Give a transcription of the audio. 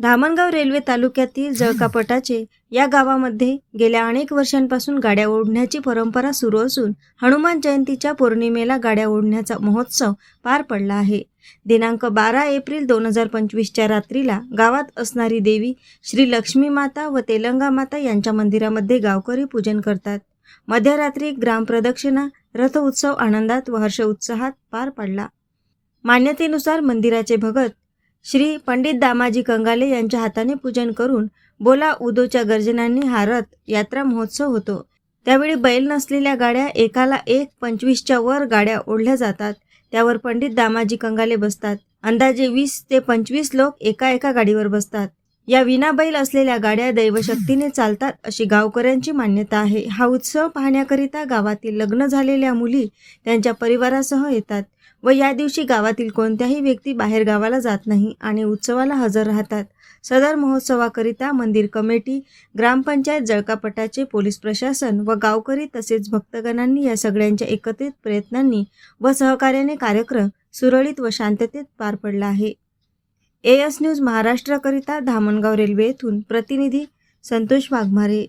Dhamangaon railway तालुक्यातील जळकापटाचे या गावामध्ये गेल्या अनेक वर्षांपासून गाड्या ओढण्याची परंपरा सुरू असून हनुमान जयंतीच्या पौर्णिमेला गाड्या ओढण्याचा महोत्सव पार पडला आहे. दिनांक बारा एप्रिल दोन हजार पंचवीसच्या रात्रीला गावात असणारी देवी श्री लक्ष्मी माता व तेलंगा माता यांच्या मंदिरामध्ये गावकरी पूजन करतात. मध्यरात्री ग्रामप्रदक्षिणा रथ उत्सव आनंदात व हर्ष उत्साहात पार पडला. मान्यतेनुसार मंदिराचे भगत श्री पंडित दामाजी कंगाले यांच्या हाताने पूजन करून बोला उदोच्या गर्जनांनी हा रथ यात्रा महोत्सव होतो. त्यावेळी बैल नसलेल्या गाड्या एकाला एक पंचवीसच्या वर गाड्या ओढल्या जातात. त्यावर पंडित दामाजी कंगाले बसतात. अंदाजे वीस ते पंचवीस लोक एका एका गाडीवर बसतात. या विना बैल असलेल्या गाड्या दैवशक्तीने चालतात अशी गावकऱ्यांची मान्यता आहे. हा उत्सव पाहण्याकरिता गावातील लग्न झालेल्या मुली त्यांच्या परिवारासह येतात व या दिवशी गावातील कोणत्याही व्यक्ती बाहेर गावाला जात नाही आणि उत्सवाला हजर राहतात. सदर महोत्सवाकरिता मंदिर कमिटी ग्रामपंचायत जळकापटाचे पोलीस प्रशासन व गावकरी तसेच भक्तगणांनी या सगळ्यांच्या एकत्रित प्रयत्नांनी व सहकार्याने कार्यक्रम सुरळीत व शांततेत पार पडला आहे. ए एस न्यूज महाराष्ट्राकरिता धामणगाव रेल्वे येथून प्रतिनिधी संतोष वाघमारे